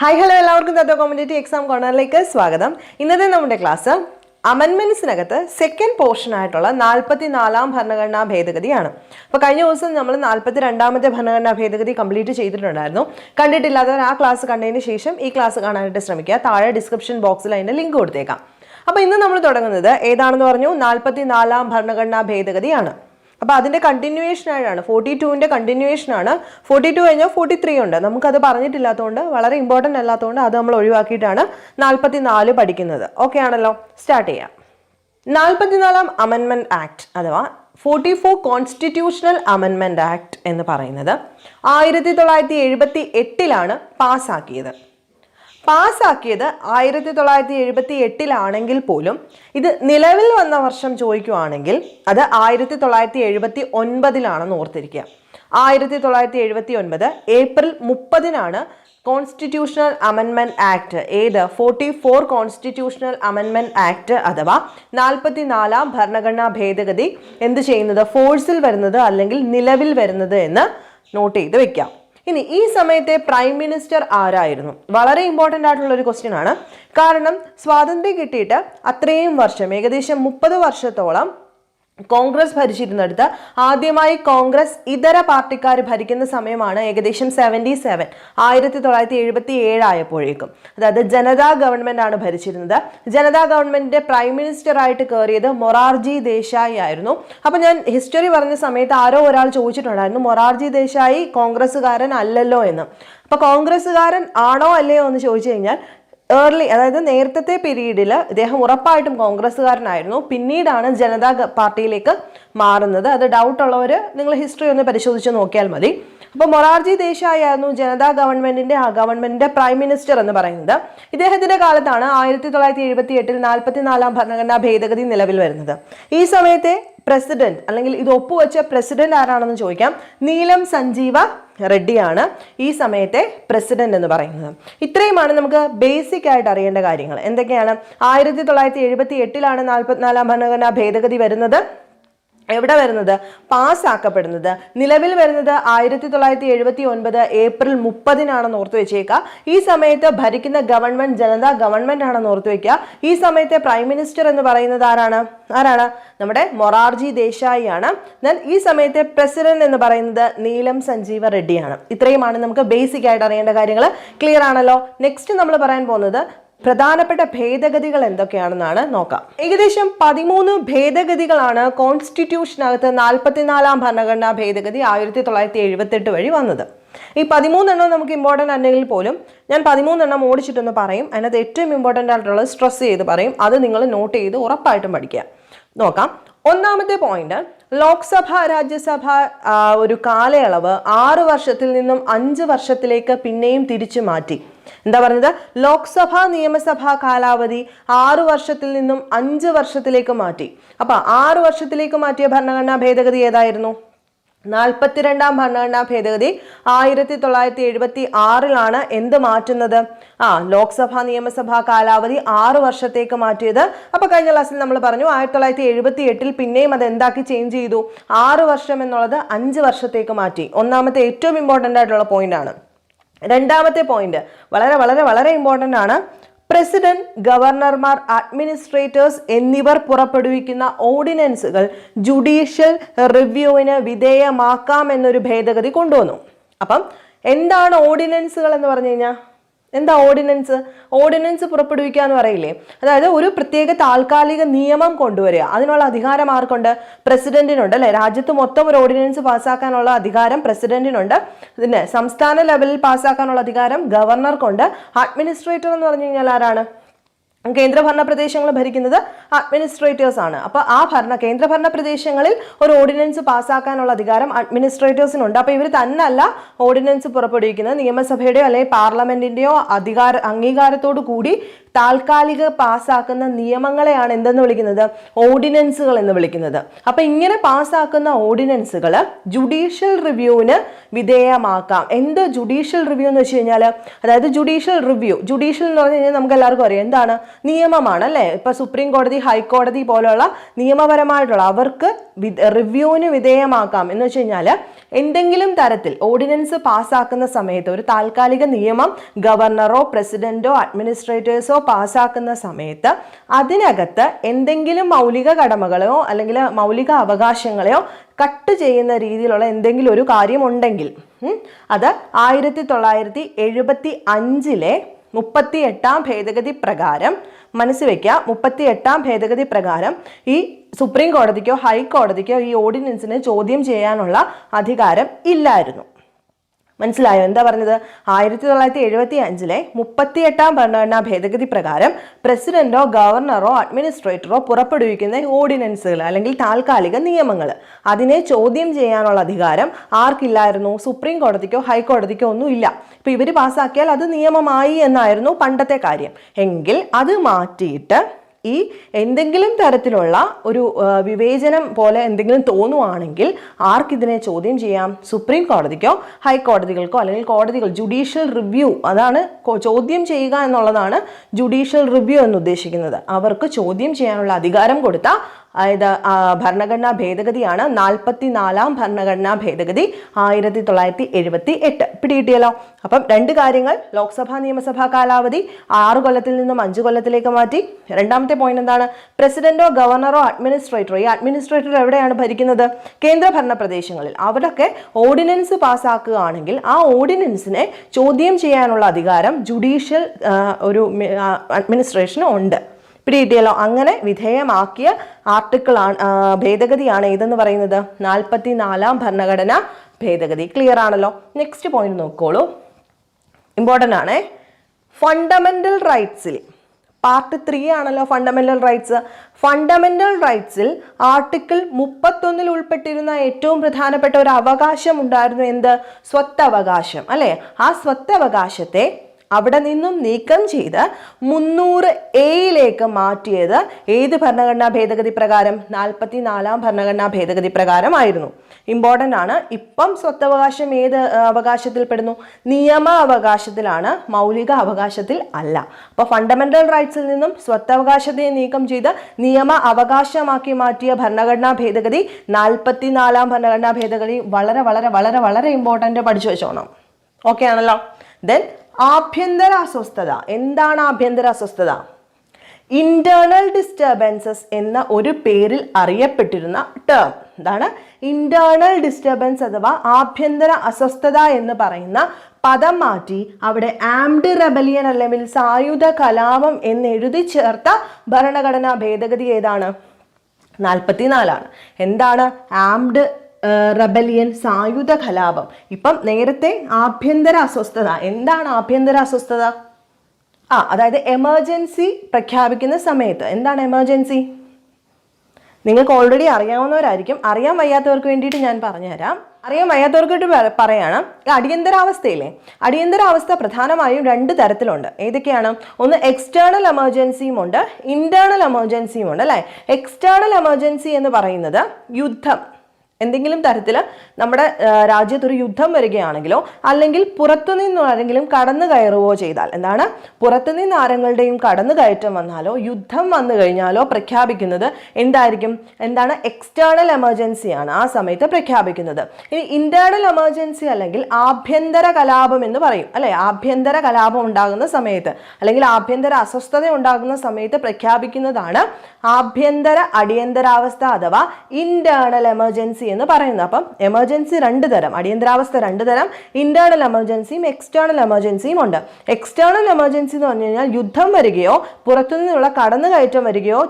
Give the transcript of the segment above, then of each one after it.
Hi hello എല്ലാവർക്കും. തത്വ competitive exam കോർണറിലേക്ക് സ്വാഗതം. ഇന്നത്തെ നമ്മുടെ ക്ലാസ് അമെൻമെന്റ്സിനകത്ത് സെക്കൻഡ് പോർഷൻ ആയിട്ടുള്ള നാൽപ്പത്തി നാലാം ഭരണഘടനാ ഭേദഗതിയാണ്. അപ്പോൾ കഴിഞ്ഞ ദിവസം നമ്മൾ നാൽപ്പത്തി രണ്ടാമത്തെ ഭരണഘടനാ ഭേദഗതി കംപ്ലീറ്റ് ചെയ്തിട്ടുണ്ടായിരുന്നു. കണ്ടിട്ടില്ലാത്തവർ ആ ക്ലാസ് കണ്ടതിന് ശേഷം ഈ ക്ലാസ് കാണാനായിട്ട് ശ്രമിക്കുക. താഴെ ഡിസ്ക്രിപ്ഷൻ ബോക്സിൽ അതിന്റെ ലിങ്ക് കൊടുത്തേക്കാം. അപ്പോൾ ഇന്ന് നമ്മൾ തുടങ്ങുന്നത് ഏതാണെന്ന് പറഞ്ഞു? നാൽപ്പത്തി നാലാം ഭരണഘടനാ ഭേദഗതിയാണ്. അപ്പോൾ കണ്ടിന്യൂവേഷൻ ആയിട്ടാണ്. ഫോർട്ടി ടുവിന്റെ കണ്ടിന്യൂവേഷൻ ആണ്. ഫോർട്ടി ടു കഴിഞ്ഞാൽ ഫോർട്ടി ത്രീ ഉണ്ട്. നമുക്കത് പറഞ്ഞിട്ടില്ലാത്തതുകൊണ്ട് വളരെ ഇമ്പോർട്ടന്റ് അല്ലാത്തതുകൊണ്ട് അത് നമ്മൾ ഒഴിവാക്കിയിട്ടാണ് നാൽപ്പത്തി നാല് പഠിക്കുന്നത്. ഓക്കെ ആണല്ലോ. സ്റ്റാർട്ട് ചെയ്യാം. നാൽപ്പത്തിനാലാം അമെൻമെന്റ് ആക്ട് അഥവാ ഫോർട്ടി ഫോർ കോൺസ്റ്റിറ്റ്യൂഷണൽ അമെൻമെന്റ് ആക്ട് എന്ന് പറയുന്നത് ആയിരത്തി തൊള്ളായിരത്തി എഴുപത്തി എട്ടിലാണ് പാസ്സാക്കിയത്. പാസ്സാക്കിയത് ആയിരത്തി തൊള്ളായിരത്തി എഴുപത്തി എട്ടിലാണെങ്കിൽ പോലും ഇത് നിലവിൽ വന്ന വർഷം ചോദിക്കുവാണെങ്കിൽ അത് ആയിരത്തി തൊള്ളായിരത്തി എഴുപത്തി ഒൻപതിലാണെന്ന് ഓർത്തിരിക്കുക. ആയിരത്തി തൊള്ളായിരത്തി എഴുപത്തി ഒൻപത് ഏപ്രിൽ മുപ്പതിനാണ് കോൺസ്റ്റിറ്റ്യൂഷണൽ അമെൻമെന്റ് ആക്ട്. ഏത്? ഫോർട്ടി ഫോർ കോൺസ്റ്റിറ്റ്യൂഷണൽ അമെൻമെന്റ് ആക്ട് അഥവാ നാൽപ്പത്തി നാലാം ഭരണഘടനാ ഭേദഗതി എന്ത് ചെയ്യുന്നത്? ഫോഴ്സിൽ വരുന്നത് അല്ലെങ്കിൽ നിലവിൽ വരുന്നത് എന്ന് നോട്ട് ചെയ്ത് വെക്കാം. ഇനി ഈ സമയത്തെ പ്രൈം മിനിസ്റ്റർ ആരായിരുന്നു? വളരെ ഇമ്പോർട്ടന്റ് ആയിട്ടുള്ള ഒരു ക്വസ്റ്റ്യൻ ആണ്. കാരണം സ്വാതന്ത്ര്യം കിട്ടിയിട്ട് അത്രയും വർഷം ഏകദേശം മുപ്പത് വർഷത്തോളം കോൺഗ്രസ് ഭരിച്ചിരുന്നിടത്ത് ആദ്യമായി കോൺഗ്രസ് ഇതര പാർട്ടിക്കാർ ഭരിക്കുന്ന സമയമാണ് ഏകദേശം സെവന്റി സെവൻ ആയിരത്തി തൊള്ളായിരത്തി എഴുപത്തി ഏഴായപ്പോഴേക്കും അതായത് ജനതാ ഗവൺമെന്റ് ആണ് ഭരിച്ചിരുന്നത്. ജനതാ ഗവൺമെന്റിന്റെ പ്രൈം മിനിസ്റ്റർ ആയിട്ട് കയറിയത് മൊറാർജി ദേശായി ആയിരുന്നു. അപ്പൊ ഞാൻ ഹിസ്റ്ററി പറഞ്ഞ സമയത്ത് ആരോ ഒരാൾ ചോദിച്ചിട്ടുണ്ടായിരുന്നു മൊറാർജി ദേശായി കോൺഗ്രസ്സുകാരൻ അല്ലല്ലോ എന്ന്. അപ്പൊ കോൺഗ്രസ്സുകാരൻ ആണോ അല്ലയോ എന്ന് ചോദിച്ചു കഴിഞ്ഞാൽ ഏർലി അതായത് നേരത്തെ പീരീഡിൽ ഇദ്ദേഹം ഉറപ്പായിട്ടും കോൺഗ്രസ്സുകാരനായിരുന്നു. പിന്നീടാണ് ജനതാ പാർട്ടിയിലേക്ക് മാറുന്നത്. അത് ഡൗട്ട് ഉള്ളവർ നിങ്ങൾ ഹിസ്റ്ററി ഒന്ന് പരിശോധിച്ച് നോക്കിയാൽ മതി. അപ്പോൾ മൊറാർജി ദേശായി ആയിരുന്നു ജനതാ ഗവൺമെന്റിന്റെ ഗവൺമെന്റിന്റെ പ്രൈം മിനിസ്റ്റർ എന്ന് പറയുന്നത്. ഇദ്ദേഹത്തിന്റെ കാലത്താണ് ആയിരത്തി തൊള്ളായിരത്തി എഴുപത്തി എട്ടിൽ നാൽപ്പത്തിനാലാം ഭരണഘടനാ ഭേദഗതി നിലവിൽ വരുന്നത്. ഈ സമയത്തെ പ്രസിഡന്റ് അല്ലെങ്കിൽ ഇത് ഒപ്പുവെച്ച പ്രസിഡന്റ് ആരാണെന്ന് ചോദിക്കാം. നീലം സഞ്ജീവ റെഡ്ഡിയാണ് ഈ സമയത്തെ പ്രസിഡന്റ് എന്ന് പറയുന്നത്. ഇത്രയുമാണ് നമുക്ക് ബേസിക് ആയിട്ട് അറിയേണ്ട കാര്യങ്ങൾ. എന്തൊക്കെയാണ്? ആയിരത്തി തൊള്ളായിരത്തി എഴുപത്തി എട്ടിലാണ് നാൽപ്പത്തിനാലാം ഭരണഘടനാ ഭേദഗതി വരുന്നത്. എവിടെ വരുന്നത്? പാസ്സാക്കപ്പെടുന്നത്. നിലവിൽ വരുന്നത് ആയിരത്തി തൊള്ളായിരത്തി എഴുപത്തി ഒൻപത് ഏപ്രിൽ മുപ്പതിനാണെന്ന് ഓർത്തു വെച്ചേക്കുക. ഈ സമയത്ത് ഭരിക്കുന്ന ഗവൺമെന്റ് ജനതാ ഗവൺമെന്റ് ആണെന്ന് ഓർത്തു വെക്കുക. ഈ സമയത്തെ പ്രൈം മിനിസ്റ്റർ എന്ന് പറയുന്നത് ആരാണ്? ആരാണ്? നമ്മുടെ മൊറാർജി ദേശായി ആണ് ദെൻ ഈ സമയത്തെ പ്രസിഡന്റ് എന്ന് പറയുന്നത് നീലം സഞ്ജീവ റെഡ്ഡിയാണ്. ഇത്രയുമാണ് നമുക്ക് ബേസിക് ആയിട്ട് അറിയേണ്ട കാര്യങ്ങൾ ക്ലിയർ ആണല്ലോ? നെക്സ്റ്റ് നമ്മൾ പറയാൻ പോകുന്നത് പ്രധാനപ്പെട്ട ഭേദഗതികൾ എന്തൊക്കെയാണെന്നാണ് നോക്കാം. ഏകദേശം പതിമൂന്ന് ഭേദഗതികളാണ് കോൺസ്റ്റിറ്റ്യൂഷനകത്ത് നാൽപ്പത്തിനാലാം ഭരണഘടനാ ഭേദഗതി ആയിരത്തി തൊള്ളായിരത്തി എഴുപത്തെട്ട് വഴി വന്നത്. ഈ പതിമൂന്നെണ്ണം നമുക്ക് ഇമ്പോർട്ടന്റ് അല്ലെങ്കിൽ പോലും ഞാൻ പതിമൂന്നെണ്ണം ഓടിച്ചിട്ടൊന്ന് പറയും. അതിനകത്ത് ഏറ്റവും ഇമ്പോർട്ടന്റ് ആയിട്ടുള്ളത് സ്ട്രെസ് ചെയ്ത് പറയും. അത് നിങ്ങൾ നോട്ട് ചെയ്ത് ഉറപ്പായിട്ടും പഠിക്കുക. നോക്കാം. ഒന്നാമത്തെ പോയിന്റ് ലോക്സഭ രാജ്യസഭ ഒരു കാലയളവ് ആറ് വർഷത്തിൽ നിന്നും അഞ്ച് വർഷത്തിലേക്ക് പിന്നെയും തിരിച്ചു മാറ്റി. എന്താ പറഞ്ഞത്? ലോക്സഭാ നിയമസഭാ കാലാവധി ആറു വർഷത്തിൽ നിന്നും അഞ്ച് വർഷത്തിലേക്ക് മാറ്റി. അപ്പൊ ആറു വർഷത്തിലേക്ക് മാറ്റിയ ഭരണഘടനാ ഭേദഗതി ഏതായിരുന്നു? നാൽപ്പത്തിരണ്ടാം ഭരണഘടനാ ഭേദഗതി ആയിരത്തി തൊള്ളായിരത്തി എഴുപത്തി ആറിലാണ് എന്ത് മാറ്റുന്നത്? ആ ലോക്സഭാ നിയമസഭാ കാലാവധി ആറു വർഷത്തേക്ക് മാറ്റിയത്. അപ്പൊ കഴിഞ്ഞ ക്ലാസ്സിൽ നമ്മൾ പറഞ്ഞു ആയിരത്തി തൊള്ളായിരത്തി എഴുപത്തി എട്ടിൽ പിന്നെയും അത് എന്താക്കി ചേഞ്ച് ചെയ്തു? ആറു വർഷം എന്നുള്ളത് അഞ്ച് വർഷത്തേക്ക് മാറ്റി. ഒന്നാമത്തെ ഏറ്റവും ഇമ്പോർട്ടന്റ് ആയിട്ടുള്ള പോയിന്റ് ആണ്. രണ്ടാമത്തെ പോയിന്റ് വളരെ വളരെ വളരെ ഇമ്പോർട്ടന്റ് ആണ്. പ്രസിഡന്റ് ഗവർണർമാർ അഡ്മിനിസ്ട്രേറ്റേഴ്സ് എന്നിവർ പുറപ്പെടുവിക്കുന്ന ഓർഡിനൻസുകൾ ജുഡീഷ്യൽ റിവ്യൂവിന് വിധേയമാക്കാം എന്നൊരു ഭേദഗതി കൊണ്ടുവന്നു. അപ്പം എന്താണ് ഓർഡിനൻസുകൾ എന്ന് പറഞ്ഞു കഴിഞ്ഞാൽ എന്താ ഓർഡിനൻസ്? ഓർഡിനൻസ് പുറപ്പെടുവിക്കുക എന്ന് പറയില്ലേ? അതായത് ഒരു പ്രത്യേക താൽക്കാലിക നിയമം കൊണ്ടുവരിക. അതിനുള്ള അധികാരം ആർക്കുണ്ട്? പ്രസിഡന്റിനുണ്ട് അല്ലെ? രാജ്യത്ത് മൊത്തം ഒരു ഓർഡിനൻസ് പാസ്സാക്കാനുള്ള അധികാരം പ്രസിഡന്റിനുണ്ട്. പിന്നെ സംസ്ഥാന ലെവലിൽ പാസ്സാക്കാനുള്ള അധികാരം ഗവർണർക്കുണ്ട്. അഡ്മിനിസ്ട്രേറ്റർ എന്ന് പറഞ്ഞു കഴിഞ്ഞാൽ ആരാണ്? കേന്ദ്രഭരണ പ്രദേശങ്ങൾ ഭരിക്കുന്നത് അഡ്മിനിസ്ട്രേറ്റേഴ്സ് ആണ്. അപ്പോൾ ആ ഭരണ കേന്ദ്രഭരണ പ്രദേശങ്ങളിൽ ഒരു ഓർഡിനൻസ് പാസ്സാക്കാനുള്ള അധികാരം അഡ്മിനിസ്ട്രേറ്റേഴ്സിനുണ്ട് അപ്പോൾ ഇവർ തന്നല്ല ഓർഡിനൻസ് പുറപ്പെടുവിക്കുന്നത്. നിയമസഭയുടെയോ അല്ലെങ്കിൽ പാർലമെന്റിന്റെയോ അധികാര അംഗീകാരത്തോടു കൂടി താൽക്കാലിക പാസ്സാക്കുന്ന നിയമങ്ങളെയാണ് എന്തെന്ന് വിളിക്കുന്നത്? ഓർഡിനൻസുകൾ എന്ന് വിളിക്കുന്നത്. അപ്പൊ ഇങ്ങനെ പാസ്സാക്കുന്ന ഓർഡിനൻസുകൾ ജുഡീഷ്യൽ റിവ്യൂവിന് വിധേയമാക്കാം. എന്ത് ജുഡീഷ്യൽ റിവ്യൂ എന്ന് വെച്ച് കഴിഞ്ഞാൽ അതായത് ജുഡീഷ്യൽ റിവ്യൂ ജുഡീഷ്യൽ എന്ന് പറഞ്ഞു കഴിഞ്ഞാൽ നമുക്ക് എല്ലാവർക്കും അറിയാം. എന്താണ്? നിയമമാണ് അല്ലേ ഇപ്പൊ സുപ്രീം കോടതി ഹൈക്കോടതി പോലുള്ള നിയമപരമായിട്ടുള്ള അവർക്ക് റിവ്യൂവിന് വിധേയമാക്കാം. എന്ന് വെച്ച് കഴിഞ്ഞാൽ എന്തെങ്കിലും തരത്തിൽ ഓർഡിനൻസ് പാസ്സാക്കുന്ന സമയത്ത് ഒരു താൽക്കാലിക നിയമം ഗവർണറോ പ്രസിഡന്റോ അഡ്മിനിസ്ട്രേറ്റേഴ്സോ പാസ്സാക്കുന്ന സമയത്ത് അതിനകത്ത് എന്തെങ്കിലും മൗലിക കടമകളെയോ അല്ലെങ്കിൽ മൗലിക അവകാശങ്ങളെയോ കട്ട് ചെയ്യുന്ന രീതിയിലുള്ള എന്തെങ്കിലും ഒരു കാര്യമുണ്ടെങ്കിൽ അത് ആയിരത്തി തൊള്ളായിരത്തി എഴുപത്തി അഞ്ചിലെ മുപ്പത്തി എട്ടാം ഭേദഗതി പ്രകാരം മനസ്സിൽ വയ്ക്കുക മുപ്പത്തി എട്ടാം ഭേദഗതി പ്രകാരം ഈ സുപ്രീം കോടതിക്കോ ഹൈക്കോടതിക്കോ ഈ ഓർഡിനൻസിനെ ചോദ്യം ചെയ്യാനുള്ള അധികാരം ഇല്ലായിരുന്നു. മനസ്സിലായോ? എന്താ പറഞ്ഞത്? ആയിരത്തി തൊള്ളായിരത്തി എഴുപത്തി അഞ്ചിലെ മുപ്പത്തി എട്ടാം ഭരണഘടനാ ഭേദഗതി പ്രകാരം പ്രസിഡന്റോ ഗവർണറോ അഡ്മിനിസ്ട്രേറ്ററോ പുറപ്പെടുവിക്കുന്ന ഓർഡിനൻസുകൾ അല്ലെങ്കിൽ താൽക്കാലിക നിയമങ്ങൾ. അതിനെ ചോദ്യം ചെയ്യാനുള്ള അധികാരം ആർക്കില്ലായിരുന്നു? സുപ്രീം കോടതിക്കോ ഹൈക്കോടതിക്കോ ഒന്നും ഇല്ല. ഇപ്പൊ ഇവർ പാസ്സാക്കിയാൽ അത് നിയമമായി എന്നായിരുന്നു പണ്ടത്തെ കാര്യം. എങ്കിൽ അത് മാറ്റിയിട്ട് ഈ എന്തെങ്കിലും തരത്തിലുള്ള ഒരു വിവേചനം പോലെ എന്തെങ്കിലും തോന്നുവാണെങ്കിൽ ആർക്കിതിനെ ചോദ്യം ചെയ്യാം? സുപ്രീം കോടതിക്കോ ഹൈക്കോടതികൾക്കോ അല്ലെങ്കിൽ കോടതികൾ ജുഡീഷ്യൽ റിവ്യൂ അതാണ് ചോദ്യം ചെയ്യുക എന്നുള്ളതാണ് ജുഡീഷ്യൽ റിവ്യൂ എന്ന് ഉദ്ദേശിക്കുന്നത്. അവർക്ക് ചോദ്യം ചെയ്യാനുള്ള അധികാരം കൊടുത്ത അതായത് ഭരണഘടനാ ഭേദഗതിയാണ് നാൽപ്പത്തി നാലാം ഭരണഘടനാ ഭേദഗതി ആയിരത്തി തൊള്ളായിരത്തി എഴുപത്തി എട്ട് പിടികിട്ടിയല്ലോ? അപ്പം രണ്ട് കാര്യങ്ങൾ ലോക്സഭാ നിയമസഭാ കാലാവധി ആറ് കൊല്ലത്തിൽ നിന്നും അഞ്ച് കൊല്ലത്തിലേക്ക് മാറ്റി. രണ്ടാമത്തെ പോയിന്റ് എന്താണ്? പ്രസിഡന്റോ ഗവർണറോ അഡ്മിനിസ്ട്രേറ്ററോ ഈ അഡ്മിനിസ്ട്രേറ്റർ എവിടെയാണ് ഭരിക്കുന്നത്? കേന്ദ്ര ഭരണ പ്രദേശങ്ങളിൽ. അവരൊക്കെ ഓർഡിനൻസ് പാസ്സാക്കുകയാണെങ്കിൽ ആ ഓർഡിനൻസിനെ ചോദ്യം ചെയ്യാനുള്ള അധികാരം ജുഡീഷ്യൽ ഒരു അഡ്മിനിസ്ട്രേഷന് ഉണ്ട്. പിടികിട്ടിയല്ലോ അങ്ങനെ വിധേയമാക്കിയ ആർട്ടിക്കിൾ ആണ് ഭേദഗതിയാണ് ഏതെന്ന് പറയുന്നത്? നാൽപ്പത്തി നാലാം ഭരണഘടന ഭേദഗതി. ക്ലിയർ ആണല്ലോ? നെക്സ്റ്റ് പോയിന്റ് നോക്കോളൂ. ഇമ്പോർട്ടന്റ് ആണേ. ഫണ്ടമെന്റൽ റൈറ്റ്സിൽ പാർട്ട് ത്രീ ആണല്ലോ ഫണ്ടമെന്റൽ റൈറ്റ്സ് ഫണ്ടമെന്റൽ റൈറ്റ്സിൽ ആർട്ടിക്കിൾ മുപ്പത്തൊന്നിൽ ഉൾപ്പെട്ടിരുന്ന ഏറ്റവും പ്രധാനപ്പെട്ട ഒരു അവകാശം ഉണ്ടായിരുന്നു എന്ത്? സ്വത്തവകാശം. അല്ലേ? ആ സ്വത്തവകാശത്തെ അവിടെ നിന്നും നീക്കം ചെയ്ത് മുന്നൂറ് എയിലേക്ക് മാറ്റിയത് ഏത് ഭരണഘടനാ ഭേദഗതി പ്രകാരം? നാൽപ്പത്തി നാലാം ഭരണഘടനാ ഭേദഗതി പ്രകാരമായിരുന്നു. ഇമ്പോർട്ടന്റ് ആണ്. ഇപ്പം സ്വത്തവകാശം ഏത് അവകാശത്തിൽ പെടുന്നു നിയമ അവകാശത്തിലാണ് മൗലിക അവകാശത്തിൽ അല്ല അപ്പോൾ ഫണ്ടമെന്റൽ റൈറ്റ്സിൽ നിന്നും സ്വത്തവകാശത്തെ നീക്കം ചെയ്ത് നിയമ അവകാശമാക്കി മാറ്റിയ ഭരണഘടനാ ഭേദഗതി നാൽപ്പത്തി നാലാം ഭരണഘടനാ ഭേദഗതി വളരെ വളരെ വളരെ വളരെ ഇമ്പോർട്ടന്റ് പഠിച്ചു വെച്ചോണം. ഓക്കെ ആണല്ലോ? ദെൻ ആഭ്യന്തര അസ്വസ്ഥത. എന്താണ് ആഭ്യന്തര അസ്വസ്ഥത? ഇന്റേണൽ ഡിസ്റ്റർബൻസസ് എന്ന ഒരു പേരിൽ അറിയപ്പെട്ടിരുന്ന ടേം എന്താണ് ഇന്റേണൽ ഡിസ്റ്റർബൻസ് അഥവാ ആഭ്യന്തര അസ്വസ്ഥത എന്ന് പറയുന്ന പദം മാറ്റി അവിടെ ആംഡ് റെബലിയൻ അല്ലെങ്കിൽ സായുധ കലാപം എന്ന് എഴുതി ചേർത്ത ഭരണഘടനാ ഭേദഗതി ഏതാണ്? നാൽപ്പത്തിനാലാണ്. എന്താണ്? ആംഡ് റബലിയൻ സായുധ കലാപം. ഇപ്പം നേരത്തെ ആഭ്യന്തര അസ്വസ്ഥത. എന്താണ് ആഭ്യന്തര അസ്വസ്ഥത? ആ അതായത് എമർജൻസി പ്രഖ്യാപിക്കുന്ന സമയത്ത്. എന്താണ് എമർജൻസി? നിങ്ങൾക്ക് ഓൾറെഡി അറിയാവുന്നവരായിരിക്കും. അറിയാൻ വയ്യാത്തവർക്ക് വേണ്ടിയിട്ട് ഞാൻ പറഞ്ഞുതരാം. അറിയാൻ വയ്യാത്തവർക്ക് വേണ്ടി പറയാണ്. ഈ അടിയന്തരാവസ്ഥയില്ലേ? അടിയന്തരാവസ്ഥ പ്രധാനമായും രണ്ട് തരത്തിലുണ്ട്. ഏതൊക്കെയാണ്? ഒന്ന് എക്സ്റ്റേണൽ എമർജൻസിയും ഉണ്ട്. ഇന്റേണൽ എമർജൻസിയും ഉണ്ട് അല്ലേ? എക്സ്റ്റേണൽ എമർജൻസി എന്ന് പറയുന്നത് യുദ്ധം. എന്തെങ്കിലും തരത്തിൽ നമ്മുടെ രാജ്യത്തൊരു യുദ്ധം വരികയാണെങ്കിലോ അല്ലെങ്കിൽ പുറത്തുനിന്ന് ആരെങ്കിലും കടന്നു കയറുകയോ ചെയ്താൽ എന്താണ്? പുറത്തുനിന്ന് ആരെങ്ങളുടെയും കടന്നു കയറ്റം വന്നാലോ യുദ്ധം വന്നു കഴിഞ്ഞാലോ പ്രഖ്യാപിക്കുന്നത് എന്തായിരിക്കും? എന്താണ്? എക്സ്റ്റേണൽ എമർജൻസിയാണ് ആ സമയത്ത് പ്രഖ്യാപിക്കുന്നത്. ഇനി ഇന്റേണൽ എമർജൻസി അല്ലെങ്കിൽ ആഭ്യന്തര കലാപം എന്ന് പറയും അല്ലെ? ആഭ്യന്തര കലാപം ഉണ്ടാകുന്ന സമയത്ത് അല്ലെങ്കിൽ ആഭ്യന്തര അസ്വസ്ഥത ഉണ്ടാകുന്ന സമയത്ത് പ്രഖ്യാപിക്കുന്നതാണ് ആഭ്യന്തര അടിയന്തരാവസ്ഥ അഥവാ ഇന്റേണൽ എമർജൻസി എന്ന് പറയുന്നത്. അപ്പം എമർജൻസി രണ്ട് തരം അടിയന്തരാവസ്ഥ രണ്ട് തരം ഇന്റേണൽ എമർജൻസിയും എക്സ്റ്റേണൽ എമർജൻസിയും ഉണ്ട്. എക്സ്റ്റേണൽ എമർജൻസി എന്ന് പറഞ്ഞു കഴിഞ്ഞാൽ യുദ്ധം വരികയോ പുറത്തുനിന്നുള്ള കടന്നുകയറ്റം വരികയോ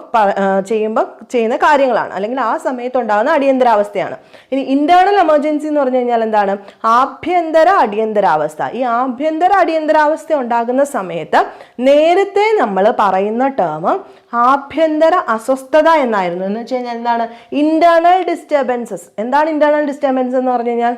ചെയ്യുമ്പോൾ ചെയ്യുന്ന കാര്യങ്ങളാണ്. അല്ലെങ്കിൽ ആ സമയത്ത് ഉണ്ടാകുന്ന അടിയന്തരാവസ്ഥയാണ്. ഇനി ഇന്റേണൽ എമർജൻസി എന്ന് പറഞ്ഞു കഴിഞ്ഞാൽ എന്താണ്? ആഭ്യന്തര അടിയന്തരാവസ്ഥ. ഈ ആഭ്യന്തര അടിയന്തരാവസ്ഥ ഉണ്ടാകുന്ന സമയത്ത് നേരത്തെ നമ്മൾ പറയുന്ന ടേം ആഭ്യന്തര അസ്വസ്ഥത എന്നായിരുന്നു. എന്ന് വെച്ച് കഴിഞ്ഞാൽ എന്താണ്? ഇന്റേണൽ ഡിസ്റ്റർബൻസസ് എന്താണ് ഇന്റേണൽ ഡിസ്റ്റർബൻസ് എന്ന് പറഞ്ഞു കഴിഞ്ഞാൽ?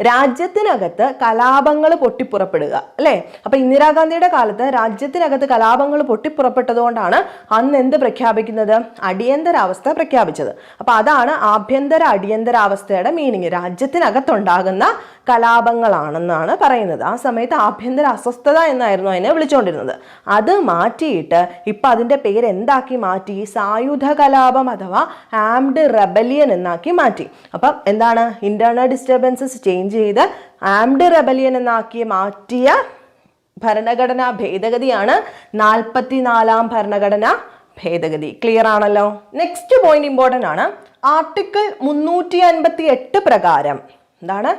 രാജ്യത്തിനകത്ത് കലാപങ്ങൾ പൊട്ടിപ്പുറപ്പെടുക അല്ലേ? അപ്പൊ ഇന്ദിരാഗാന്ധിയുടെ കാലത്ത് രാജ്യത്തിനകത്ത് കലാപങ്ങൾ പൊട്ടിപ്പുറപ്പെട്ടതുകൊണ്ടാണ് അന്ന് എന്ത് പ്രഖ്യാപിക്കുന്നത്? അടിയന്തരാവസ്ഥ പ്രഖ്യാപിച്ചത്. അപ്പൊ അതാണ് ആഭ്യന്തര അടിയന്തരാവസ്ഥയുടെ മീനിങ് രാജ്യത്തിനകത്തുണ്ടാകുന്ന കലാപങ്ങളാണെന്നാണ് പറയുന്നത്. ആ സമയത്ത് ആഭ്യന്തര അസ്വസ്ഥത എന്നായിരുന്നു അതിനെ വിളിച്ചുകൊണ്ടിരുന്നത്. അത് മാറ്റിയിട്ട് ഇപ്പം അതിന്റെ പേര് എന്താക്കി മാറ്റി? സായുധ കലാപം അഥവാ ആംഡ് റെബലിയൻ എന്നാക്കി മാറ്റി. അപ്പം എന്താണ്? ഇന്റേണൽ ഡിസ്റ്റർബൻസസ് ചേഞ്ച് ചെയ്ത് ആംഡ് റെബലിയൻ എന്നാക്കി മാറ്റിയ ഭരണഘടനാ ഭേദഗതിയാണ് നാൽപ്പത്തിനാലാം ഭരണഘടന ഭേദഗതി. ക്ലിയർ ആണല്ലോ? നെക്സ്റ്റ് പോയിന്റ് ഇമ്പോർട്ടന്റ് ആണ്. ആർട്ടിക്കിൾ മുന്നൂറ്റി അൻപത്തി എട്ട് പ്രകാരം എന്താണ്?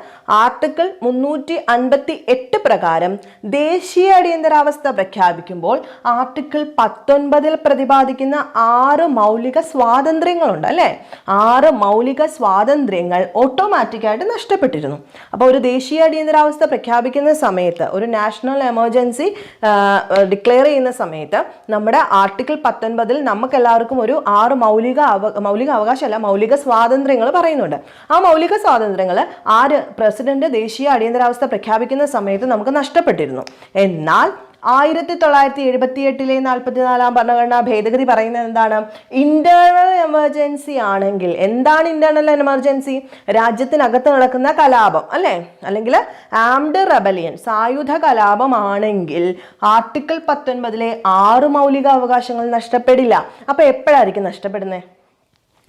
ആർട്ടിക്കിൾ മുന്നൂറ്റി അൻപത്തി എട്ട് പ്രകാരം ദേശീയ അടിയന്തരാവസ്ഥ പ്രഖ്യാപിക്കുമ്പോൾ ആർട്ടിക്കിൾ പത്തൊൻപതിൽ പ്രതിപാദിക്കുന്ന ആറ് മൗലിക സ്വാതന്ത്ര്യങ്ങളുണ്ട് അല്ലേ? ആറ് മൗലിക സ്വാതന്ത്ര്യങ്ങൾ ഓട്ടോമാറ്റിക്കായിട്ട് നഷ്ടപ്പെട്ടിരുന്നു. അപ്പോൾ ഒരു ദേശീയ അടിയന്തരാവസ്ഥ പ്രഖ്യാപിക്കുന്ന സമയത്ത് ഒരു നാഷണൽ എമർജൻസി ഡിക്ലെയർ ചെയ്യുന്ന സമയത്ത് നമ്മുടെ ആർട്ടിക്കിൾ പത്തൊൻപതിൽ നമുക്ക് എല്ലാവർക്കും ഒരു ആറ് മൗലിക അവ മൗലിക അവകാശമല്ല മൗലിക സ്വാതന്ത്ര്യങ്ങൾ പറയുന്നുണ്ട്. ആ മൗലിക സ്വാതന്ത്ര്യങ്ങൾ ആര് പ്രസിഡന്റ് ദേശീയ അടിയന്തരാവസ്ഥ പ്രഖ്യാപിക്കുന്ന സമയത്ത് നമുക്ക് നഷ്ടപ്പെട്ടിരുന്നു. എന്നാൽ ആയിരത്തി തൊള്ളായിരത്തി എഴുപത്തി എട്ടിലെ നാൽപ്പത്തിനാലാം ഭരണഘടനാ ഭേദഗതി പറയുന്നത് എന്താണ്? ഇന്റേണൽ എമർജൻസി ആണെങ്കിൽ എന്താണ് ഇന്റേണൽ എമർജൻസി രാജ്യത്തിനകത്ത് നടക്കുന്ന കലാപം അല്ലേ? അല്ലെങ്കിൽ ആംഡ് റെബലിയൻ സായുധ കലാപമാണെങ്കിൽ ആർട്ടിക്കിൾ പത്തൊൻപതിലെ ആറ് മൗലിക അവകാശങ്ങൾ നഷ്ടപ്പെടില്ല. അപ്പൊ എപ്പോഴായിരിക്കും നഷ്ടപ്പെടുന്നത്?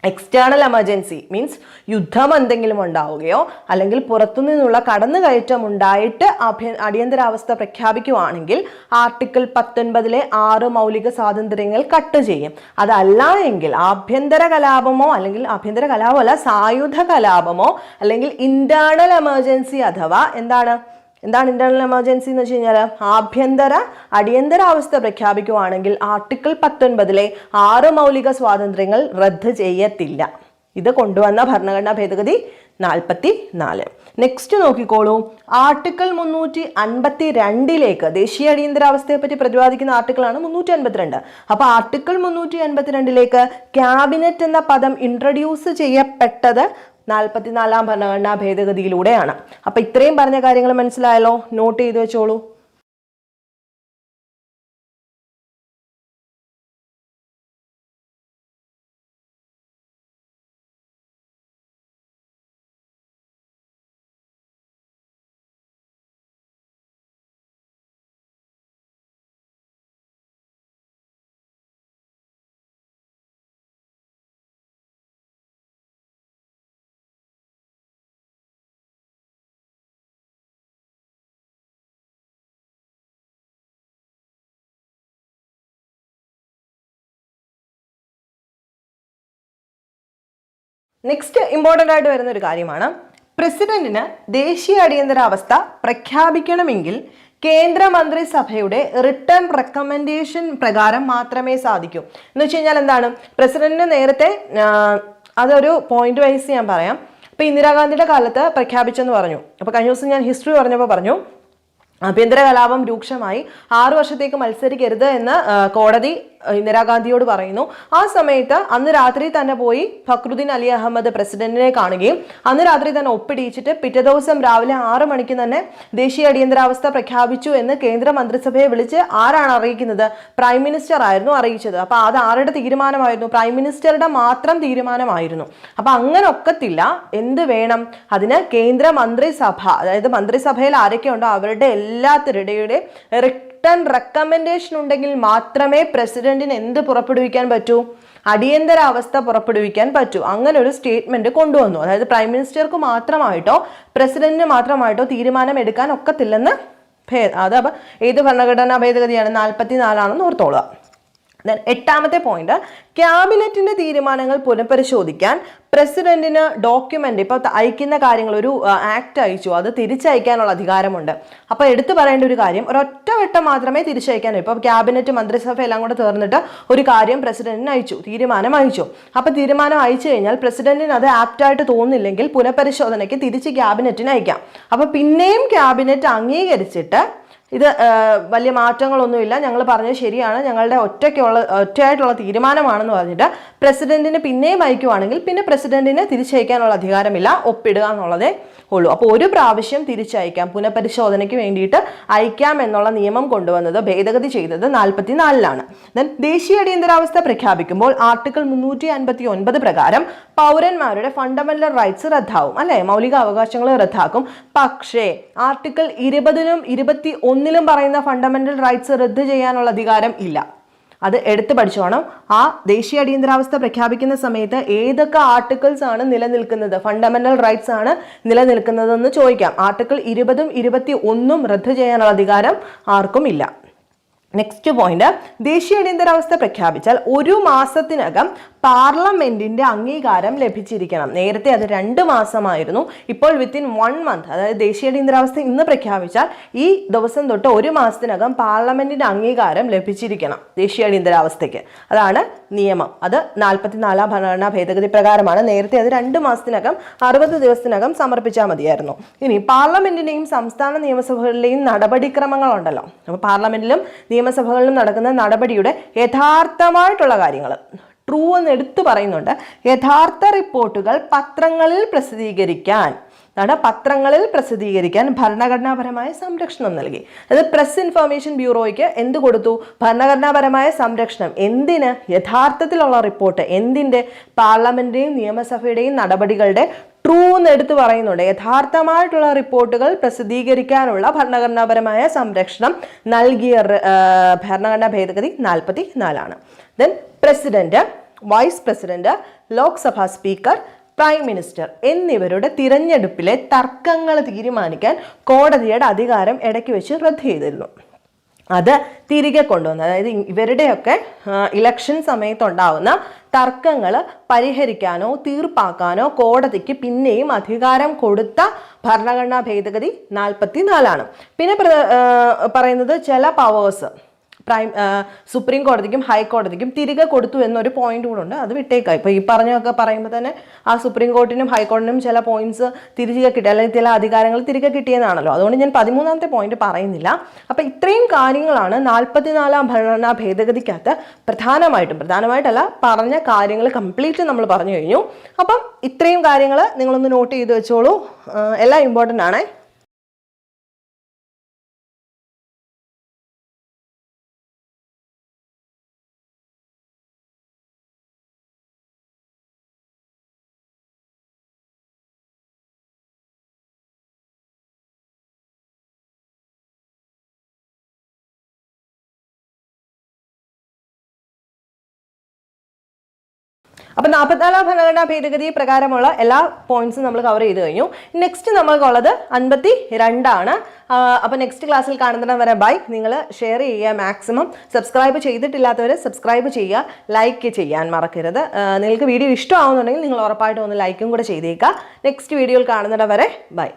എക്സ്റ്റേണൽ എമർജൻസി മീൻസ് യുദ്ധം എന്തെങ്കിലും ഉണ്ടാവുകയോ അല്ലെങ്കിൽ പുറത്തുനിന്നുള്ള കടന്നുകയറ്റം ഉണ്ടായിട്ട് അഭ്യ അടിയന്തരാവസ്ഥ പ്രഖ്യാപിക്കുവാണെങ്കിൽ ആർട്ടിക്കിൾ പത്തൊൻപതിലെ ആറ് മൗലിക സ്വാതന്ത്ര്യങ്ങൾ കട്ട് ചെയ്യും. അതല്ല എങ്കിൽ ആഭ്യന്തര കലാപമോ അല്ലെങ്കിൽ ആഭ്യന്തര കലാപമല്ല സായുധ കലാപമോ അല്ലെങ്കിൽ ഇന്റേണൽ എമർജൻസി അഥവാ എന്താണ്? എന്താണ് ഇന്റേണൽ എമർജൻസി എന്ന് വെച്ച് കഴിഞ്ഞാൽ ആഭ്യന്തര അടിയന്തരാവസ്ഥ പ്രഖ്യാപിക്കുവാണെങ്കിൽ ആർട്ടിക്കിൾ പത്തൊൻപതിലെ ആറ് മൗലിക സ്വാതന്ത്ര്യങ്ങൾ റദ്ദ് ചെയ്യത്തില്ല. ഇത് കൊണ്ടുവന്ന ഭരണഘടനാ ഭേദഗതി നാൽപ്പത്തി നാല് നെക്സ്റ്റ് നോക്കിക്കോളൂ. ആർട്ടിക്കിൾ മുന്നൂറ്റി അൻപത്തി രണ്ടിലേക്ക് ദേശീയ അടിയന്തരാവസ്ഥയെ പറ്റി പ്രതിപാദിക്കുന്ന ആർട്ടിക്കിളാണ് മുന്നൂറ്റി അൻപത്തിരണ്ട് അപ്പൊ ആർട്ടിക്കിൾ മുന്നൂറ്റി അൻപത്തിരണ്ടിലേക്ക് ക്യാബിനറ്റ് എന്ന പദം ഇൻട്രൊഡ്യൂസ് ചെയ്യപ്പെട്ടത് നാൽപ്പത്തിനാലാം ഭരണഘടനാ ഭേദഗതിയിലൂടെയാണ്. അപ്പം ഇത്രയും പറഞ്ഞ കാര്യങ്ങൾ മനസ്സിലായല്ലോ? നോട്ട് ചെയ്ത് വെച്ചോളൂ. നെക്സ്റ്റ് ഇമ്പോർട്ടന്റ് ആയിട്ട് വരുന്ന ഒരു കാര്യമാണ്. പ്രസിഡന്റിന് ദേശീയ അടിയന്തരാവസ്ഥ പ്രഖ്യാപിക്കണമെങ്കിൽ കേന്ദ്ര മന്ത്രിസഭയുടെ റിട്ടേൺ റെക്കമെൻഡേഷൻ പ്രകാരം മാത്രമേ സാധിക്കൂ. എന്ന് വെച്ച് കഴിഞ്ഞാൽ എന്താണ്? പ്രസിഡന്റിന് നേരത്തെ അതൊരു പോയിന്റ് വൈസ് ഞാൻ പറയാം. ഇപ്പൊ ഇന്ദിരാഗാന്ധിയുടെ കാലത്ത് പ്രഖ്യാപിച്ചെന്ന് പറഞ്ഞു. അപ്പൊ കഴിഞ്ഞ ദിവസം ഞാൻ ഹിസ്റ്ററി പറഞ്ഞപ്പോൾ പറഞ്ഞു ആഭ്യന്തര കലാപം രൂക്ഷമായി. ആറു വർഷത്തേക്ക് മത്സരിക്കരുത് എന്ന് കോടതി ഇന്ദിരാഗാന്ധിയോട് പറയുന്നു. ആ സമയത്ത് അന്ന് രാത്രി തന്നെ പോയി ഫക്രുദ്ദീൻ അലി അഹമ്മദ് പ്രസിഡന്റിനെ കാണുകയും അന്ന് രാത്രി തന്നെ ഒപ്പിടിയിച്ചിട്ട് പിറ്റേ ദിവസം രാവിലെ ആറ് മണിക്ക് തന്നെ ദേശീയ അടിയന്തരാവസ്ഥ പ്രഖ്യാപിച്ചു എന്ന് കേന്ദ്ര മന്ത്രിസഭയെ വിളിച്ച് ആരാണ് അറിയിക്കുന്നത്? പ്രൈം മിനിസ്റ്റർ ആയിരുന്നു അറിയിച്ചത്. അപ്പൊ അത് ആരുടെ തീരുമാനമായിരുന്നു? പ്രൈം മിനിസ്റ്ററുടെ മാത്രം തീരുമാനമായിരുന്നു. അപ്പൊ അങ്ങനെ ഒക്കത്തില്ല എന്ത് വേണം? അതിന് കേന്ദ്ര മന്ത്രിസഭ അതായത് മന്ത്രിസഭയിൽ ആരൊക്കെ ഉണ്ടോ അവരുടെ എല്ലാത്തരുടെയുടെ റിട്ടേൺ റെക്കമെൻഡേഷൻ ഉണ്ടെങ്കിൽ മാത്രമേ പ്രസിഡന്റിന് എന്ത് പുറപ്പെടുവിക്കാൻ പറ്റൂ? അടിയന്തരാവസ്ഥ പുറപ്പെടുവിക്കാൻ പറ്റൂ. അങ്ങനെ ഒരു സ്റ്റേറ്റ്മെന്റ് കൊണ്ടുവന്നു. അതായത് പ്രൈം മിനിസ്റ്റർക്ക് മാത്രമായിട്ടോ പ്രസിഡന്റിന് മാത്രമായിട്ടോ തീരുമാനം എടുക്കാൻ ഒക്കത്തില്ലെന്ന് ഭേ അത് അപ്പം ഏത് ഭരണഘടനാ ഭേദഗതിയാണ്? നാൽപ്പത്തി നാലാണെന്ന് ഓർത്തോളുക. Then എട്ടാമത്തെ പോയിന്റ് ക്യാബിനറ്റിന്റെ തീരുമാനങ്ങൾ പുനഃപരിശോധിക്കാൻ പ്രസിഡന്റിന് ഡോക്യുമെന്റ് ഇപ്പൊ അയക്കുന്ന കാര്യങ്ങൾ ഒരു ആക്ട് അയച്ചു. അത് തിരിച്ചയക്കാനുള്ള അധികാരമുണ്ട്. അപ്പൊ എടുത്തു പറയേണ്ട ഒരു കാര്യം ഒരൊറ്റ വട്ടം മാത്രമേ തിരിച്ചയക്കാൻ ഇപ്പൊ ക്യാബിനറ്റ് മന്ത്രിസഭ എല്ലാം കൂടെ തീർന്നിട്ട് ഒരു കാര്യം പ്രസിഡന്റിന് അയച്ചു തീരുമാനം അയച്ചു. അപ്പൊ തീരുമാനം അയച്ചു കഴിഞ്ഞാൽ പ്രസിഡന്റിന് അത് ആപ്റ്റായിട്ട് തോന്നുന്നില്ലെങ്കിൽ പുനഃപരിശോധനയ്ക്ക് തിരിച്ച് ക്യാബിനറ്റിന് അയക്കാം. അപ്പൊ പിന്നെയും ക്യാബിനറ്റ് അംഗീകരിച്ചിട്ട് ഇത് വലിയ മാറ്റങ്ങളൊന്നുമില്ല. ഞങ്ങൾ പറഞ്ഞത് ശരിയാണ്. ഞങ്ങളുടെ ഒറ്റയ്ക്കുള്ള ഒറ്റയായിട്ടുള്ള തീരുമാനമാണെന്ന് പറഞ്ഞിട്ട് പ്രസിഡന്റിന് പിന്നെയും അയക്കുവാണെങ്കിൽ പിന്നെ പ്രസിഡന്റിന് തിരിച്ചയക്കാനുള്ള അധികാരമില്ല. ഒപ്പിടുക എന്നുള്ളതേ ഉള്ളൂ. അപ്പോൾ ഒരു പ്രാവശ്യം തിരിച്ചയക്കാം. പുനഃപരിശോധനയ്ക്ക് വേണ്ടിയിട്ട് അയക്കാം എന്നുള്ള നിയമം കൊണ്ടുവന്നത് ഭേദഗതി ചെയ്തത് നാൽപ്പത്തിനാലിലാണ് ദെൻ ദേശീയ അടിയന്തരാവസ്ഥ പ്രഖ്യാപിക്കുമ്പോൾ ആർട്ടിക്കിൾ മുന്നൂറ്റി അൻപത്തി ഒൻപത് പ്രകാരം പൗരന്മാരുടെ ഫണ്ടമെന്റൽ റൈറ്റ്സ് റദ്ദാവും. അല്ലെ? മൗലിക അവകാശങ്ങൾ റദ്ദാക്കും. പക്ഷേ ആർട്ടിക്കിൾ ഇരുപതിനും ഇരുപത്തി ഒന്നിലും പറയുന്ന ഫണ്ടമെന്റൽ റൈറ്റ്സ് റദ്ദ് ചെയ്യാനുള്ള അധികാരം ഇല്ല. അത് എടുത്തു പഠിച്ചോണം. ആ ദേശീയ അടിയന്തരാവസ്ഥ പ്രഖ്യാപിക്കുന്ന സമയത്ത് ഏതൊക്കെ ആർട്ടിക്കിൾസ് ആണ് നിലനിൽക്കുന്നത്? ഫണ്ടമെന്റൽ റൈറ്റ്സ് ആണ് നിലനിൽക്കുന്നതെന്ന് ചോദിക്കാം. ആർട്ടിക്കിൾ ഇരുപതും ഇരുപത്തി ഒന്നും റദ്ദ് ചെയ്യാനുള്ള അധികാരം ആർക്കും ഇല്ല. നെക്സ്റ്റ് പോയിന്റ് ദേശീയ അടിയന്തരാവസ്ഥ പ്രഖ്യാപിച്ചാൽ ഒരു മാസത്തിനകം പാർലമെന്റിന്റെ അംഗീകാരം ലഭിച്ചിരിക്കണം. നേരത്തെ അത് രണ്ട് മാസമായിരുന്നു. ഇപ്പോൾ വിത്തിൻ വൺ മന്ത് അതായത് ദേശീയ അടിയന്തരാവസ്ഥ ഇന്ന് പ്രഖ്യാപിച്ചാൽ ഈ ദിവസം തൊട്ട് ഒരു മാസത്തിനകം പാർലമെന്റിന്റെ അംഗീകാരം ലഭിച്ചിരിക്കണം ദേശീയ അടിയന്തരാവസ്ഥയ്ക്ക്. അതാണ് നിയമം. അത് നാൽപ്പത്തിനാലാം ഭരണഘടനാ ഭേദഗതി പ്രകാരമാണ്. നേരത്തെ അത് രണ്ട് മാസത്തിനകം അറുപത് ദിവസത്തിനകം സമർപ്പിച്ചാൽ മതിയായിരുന്നു. ഇനി പാർലമെന്റിന്റെയും സംസ്ഥാന നിയമസഭകളിലെയും നടപടിക്രമങ്ങളുണ്ടല്ലോ. അപ്പോൾ പാർലമെന്റിലും നിയമസഭകളിലും നടക്കുന്ന നടപടിയുടെ യഥാർത്ഥമായിട്ടുള്ള കാര്യങ്ങൾ ട്രൂ എന്ന് എടുത്തു പറയുന്നുണ്ട്. യഥാർത്ഥ റിപ്പോർട്ടുകൾ പത്രങ്ങളിൽ പ്രസിദ്ധീകരിക്കാൻ അതാണ് പത്രങ്ങളിൽ പ്രസിദ്ധീകരിക്കാൻ ഭരണഘടനാപരമായ സംരക്ഷണം നൽകി. അത് പ്രസ് ഇൻഫർമേഷൻ ബ്യൂറോയ്ക്ക് എന്ത് കൊടുത്തു? ഭരണഘടനാപരമായ സംരക്ഷണം. എന്തിന്? യഥാർത്ഥത്തിലുള്ള റിപ്പോർട്ട്. എന്തിന്റെ പാർലമെന്റിന്റെയും നിയമസഭയുടെയും നടപടികളുടെ ട്രൂ എന്ന് എടുത്തു പറയുന്നുണ്ട്. യഥാർത്ഥമായിട്ടുള്ള റിപ്പോർട്ടുകൾ പ്രസിദ്ധീകരിക്കാനുള്ള ഭരണഘടനാപരമായ സംരക്ഷണം നൽകിയ ഭരണഘടനാ ഭേദഗതി നാൽപ്പത്തി നാലാണ് then president vice president Lok Sabha speaker prime minister എന്നിവരുടെ തിരഞ്ഞെടുപ്പിലെ തർക്കങ്ങൾ തീരുമാനിക്കാൻ കോടതിയുടെ അധികാരം ഇടയ്ക്ക് വെച്ച് റദ്ദ് ചെയ്തിരുന്നു. അത് തിരികെ കൊണ്ടുവന്നു അതായത് ഇവരുടെയൊക്കെ ഇലക്ഷൻ സമയത്തുണ്ടാവുന്ന തർക്കങ്ങൾ പരിഹരിക്കാനോ തീർപ്പാക്കാനോ കോടതിക്ക് പിന്നെയും അധികാരം കൊടുത്ത ഭരണഘടനാ ഭേദഗതി നാൽപ്പത്തി നാലാണ് പിന്നെ പറയുന്നത് ചില പവേഴ്സ് പ്രൈം സുപ്രീം കോടതിക്കും ഹൈക്കോടതിക്കും തിരികെ കൊടുത്തു എന്നൊരു പോയിന്റ് കൂടെ ഉണ്ട് അത് വിട്ടേക്കാം. ഇപ്പോൾ ഈ പറഞ്ഞൊക്കെ പറയുമ്പോൾ തന്നെ ആ സുപ്രീം കോർട്ടിനും ഹൈക്കോടതിനും ചില പോയിന്റ്സ് തിരികെ കിട്ടി അല്ലെങ്കിൽ ചില അധികാരങ്ങൾ തിരികെ കിട്ടിയെന്നാണല്ലോ. അതുകൊണ്ട് ഞാൻ പതിമൂന്നാമത്തെ പോയിന്റ് പറയുന്നില്ല. അപ്പോൾ ഇത്രയും കാര്യങ്ങളാണ് നാൽപ്പത്തിനാലാം ഭരണഘടനാ ഭേദഗതിക്കകത്ത് പ്രധാനമായിട്ടും പ്രധാനമായിട്ടല്ല പറഞ്ഞ കാര്യങ്ങൾ കംപ്ലീറ്റ് നമ്മൾ പറഞ്ഞു കഴിഞ്ഞു. അപ്പം ഇത്രയും കാര്യങ്ങൾ നിങ്ങളൊന്ന് നോട്ട് ചെയ്ത് വെച്ചോളൂ. എല്ലാം ഇമ്പോർട്ടന്റ് ആണേ. അപ്പൊ നാൽപ്പത്തിനാലാം ഭരണഘടനാ ഭേദഗതി പ്രകാരമുള്ള എല്ലാ പോയിന്റ്സും നമ്മൾ കവർ ചെയ്ത് കഴിഞ്ഞു. നെക്സ്റ്റ് നമ്മൾക്കുള്ളത് അൻപത്തി രണ്ടാണ് അപ്പൊ നെക്സ്റ്റ് ക്ലാസ്സിൽ കാണുന്നിടം വരെ ബൈ നിങ്ങൾ ഷെയർ ചെയ്യുക മാക്സിമം സബ്സ്ക്രൈബ് ചെയ്തിട്ടില്ലാത്തവർ സബ്സ്ക്രൈബ് ചെയ്യുക. ലൈക്ക് ചെയ്യാൻ മറക്കരുത്. നിങ്ങൾക്ക് വീഡിയോ ഇഷ്ടമാവുന്നുണ്ടെങ്കിൽ നിങ്ങൾ ഉറപ്പായിട്ടും ഒന്ന് ലൈക്കും കൂടെ ചെയ്തേക്കുക. നെക്സ്റ്റ് വീഡിയോയിൽ കാണുന്നിടം വരെ ബൈ